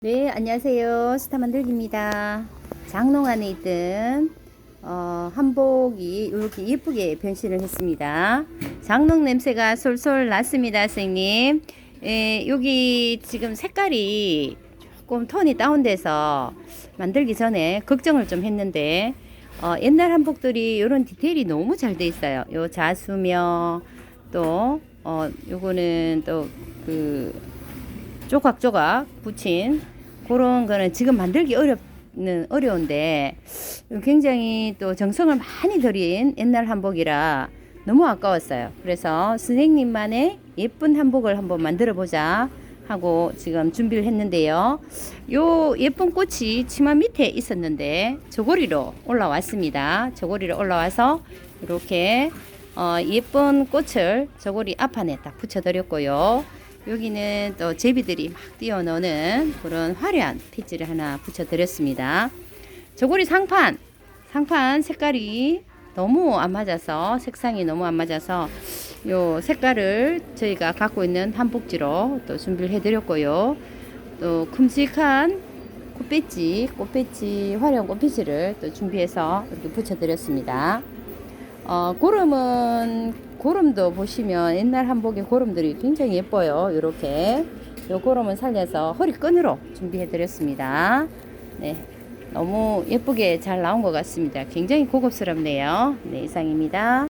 네, 안녕하세요. 스타 만들기입니다. 장롱 안에 있던 어, 한복이 이렇게 예쁘게 변신을 했습니다. 장롱 냄새가 솔솔 났습니다, 선생님. 예, 여기 지금 색깔이 조금 톤이 다운돼서 만들기 전에 걱정을 좀 했는데 어, 옛날 한복들이 이런 디테일이 너무 잘 돼 있어요. 요 자수며 또 어, 요거는 또그 조각조각 붙인 그런 거는 지금 만들기 어렵는 어려운데 굉장히 또 정성을 많이 들인 옛날 한복이라 너무 아까웠어요. 그래서 선생님만의 예쁜 한복을 한번 만들어 보자 하고 지금 준비를 했는데요. 요 예쁜 꽃이 치마 밑에 있었는데 저고리로 올라왔습니다. 저고리로 올라와서 이렇게 어, 예쁜 꽃을 저고리 앞판에 딱 붙여드렸고요. 여기는 또 제비들이 막 뛰어노는 그런 화려한 피지를 하나 붙여드렸습니다. 저고리 상판, 상판 색깔이 너무 안 맞아서 색상이 너무 안 맞아서 요 색깔을 저희가 갖고 있는 한복지로 또 준비를 해드렸고요. 또 큼직한 꽃배지, 꽃배지 화려한 꽃배지를 또 준비해서 이렇게 붙여드렸습니다. 어, 고름은 고름도 보시면 옛날 한복의 고름들이 굉장히 예뻐요. 이렇게 요 고름은 살려서 허리끈으로 준비해 드렸습니다. 네. 너무 예쁘게 잘 나온 것 같습니다. 굉장히 고급스럽네요. 네, 이상입니다.